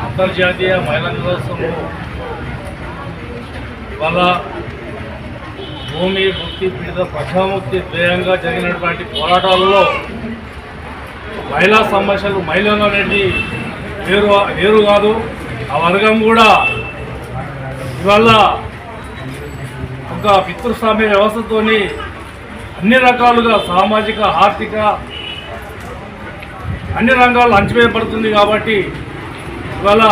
అంతర్జాతీయ మహిళా దినోత్సవం ఇవాళ భూమి భక్తి పీడిత ప్రజాముక్తి ధ్యేయంగా జరిగినటువంటి పోరాటాలలో మహిళా సమస్యలు మహిళలు అనేది వేరు వేరు కాదు ఆ వర్గం కూడా ఇవాళ ఒక పితృస్వామ్య వ్యవస్థతోని అన్ని రకాలుగా సామాజిక ఆర్థిక అన్ని రంగాలు అంచివేయబడుతుంది కాబట్టి ఇవాళ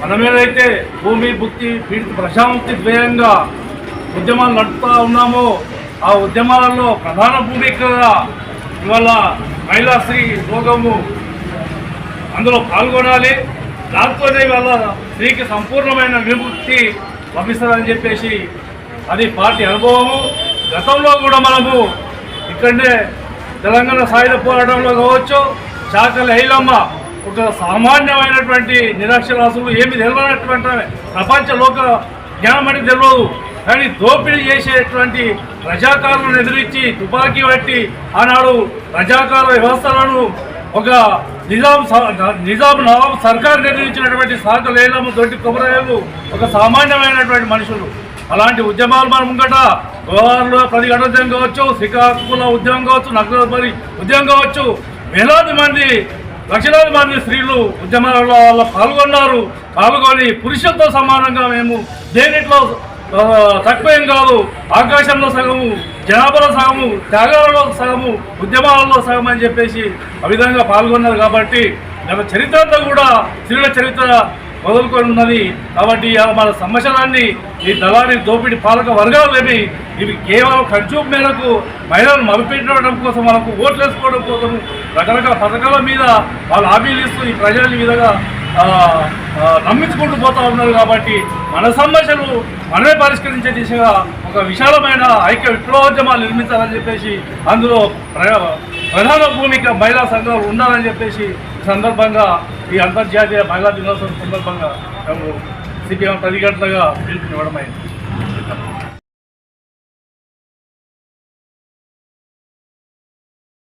మనమేదైతే భూమి భుక్తి పీడిత ప్రశాంతి ద్వేయంగా ఉద్యమాలు నడుపుతూ ఉన్నామో ఆ ఉద్యమాలలో ప్రధాన భూమికగా ఇవాళ మహిళా స్త్రీ రోగము అందులో పాల్గొనాలి. దాంతోనే వల్ల స్త్రీకి సంపూర్ణమైన విముక్తి లభిస్తుందని చెప్పేసి అది పార్టీ అనుభవము. గతంలో కూడా మనము ఇక్కడనే తెలంగాణ సాయుధ పోరాటంలో కావచ్చు చాకలి ఐలమ్మ ఒక సామాన్యమైనటువంటి నిరాక్షరాసులు ఏమి తెలియనటువంటి ప్రపంచ లోక జ్ఞానం అని తెలియదు కానీ దోపిడీ చేసేటువంటి ప్రజాకారులను ఎదిరించి తుపాకీ పట్టి ఆనాడు ప్రజాకార వ్యవస్థలను ఒక నిజాం స- నిజాం నవాబ్ సర్కార్ నిర్ణయించినటువంటి సాక లేలము దొడ్డి కొబ్బరాయలు ఒక సామాన్యమైనటువంటి మనుషులు. అలాంటి ఉద్యమాలు మన ముంగట గోవాలో ప్రతి ఉద్యమం కావచ్చు శ్రీకాకుళ ఉద్యమం కావచ్చు నగరపరి ఉద్యమం కావచ్చు. వేలాది మంది లక్షలాది మంది స్త్రీలు ఉద్యమాలలో వాళ్ళ పాల్గొన్నారు. పాల్గొని పురుషులతో సమానంగా మేము దేనిట్లో తక్కువేం కాదు ఆకాశంలో సగము జనాభాలో సగము త్యాగాలలో సగము ఉద్యమాలలో సగం అని చెప్పేసి ఆ విధంగా పాల్గొన్నారు కాబట్టి గత చరిత్ర అంతా కూడా స్త్రీల చరిత్ర మొదలుకొని ఉన్నది. కాబట్టి మన సమస్యలన్నీ ఈ దళారి దోపిడీ పాలక వర్గాలేమి ఇవి కేవలం ఖర్చు మేరకు మహిళలను మభపెట్టడం కోసం మనకు ఓట్లు వేసుకోవడం కోసం రకరకాల పథకాల మీద వాళ్ళు హామీలు ఇస్తూ ఈ ప్రజల ఈ విధంగా నమ్మించుకుంటూ పోతా ఉన్నారు కాబట్టి మన సమస్యలు మనమే పరిష్కరించే దిశగా ఒక విశాలమైన ఐక్య విప్లవోద్యమాలు నిర్మించాలని చెప్పేసి అందులో ప్రధాన భూమిక మహిళా సంఘాలు ఉండాలని చెప్పేసి సందర్భంగా ఈ అంతర్జాతీయ మహిళా దినోత్సవం సందర్భంగా మేము సిపిఎం పది గంటలుగా పిలుపునివ్వడం అయింది.